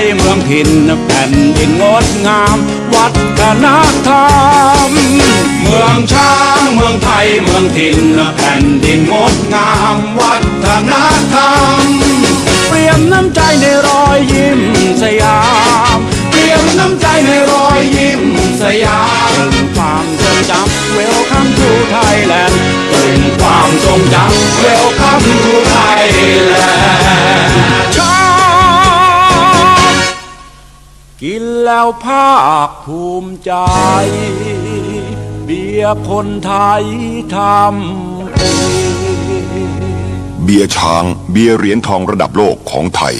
ยเมืองถิ่นแผ่นดินงดงาม วัฒนธรรม เมืองช้างเมืองไทยเมืองถิ่นแผ่นดินงดงาม วัฒนธรรม เปลี่ยมน้ำใจในรอยยิ้มสยาม เปลี่ยมน้ำใจในรอยยิ้มสยามความทรงจำเวล กินแล้วภาคภูมิใจ เบียร์คนไทยทำเอง เบียร์ช้าง เบียร์เหรียญทองระดับโลกของไทย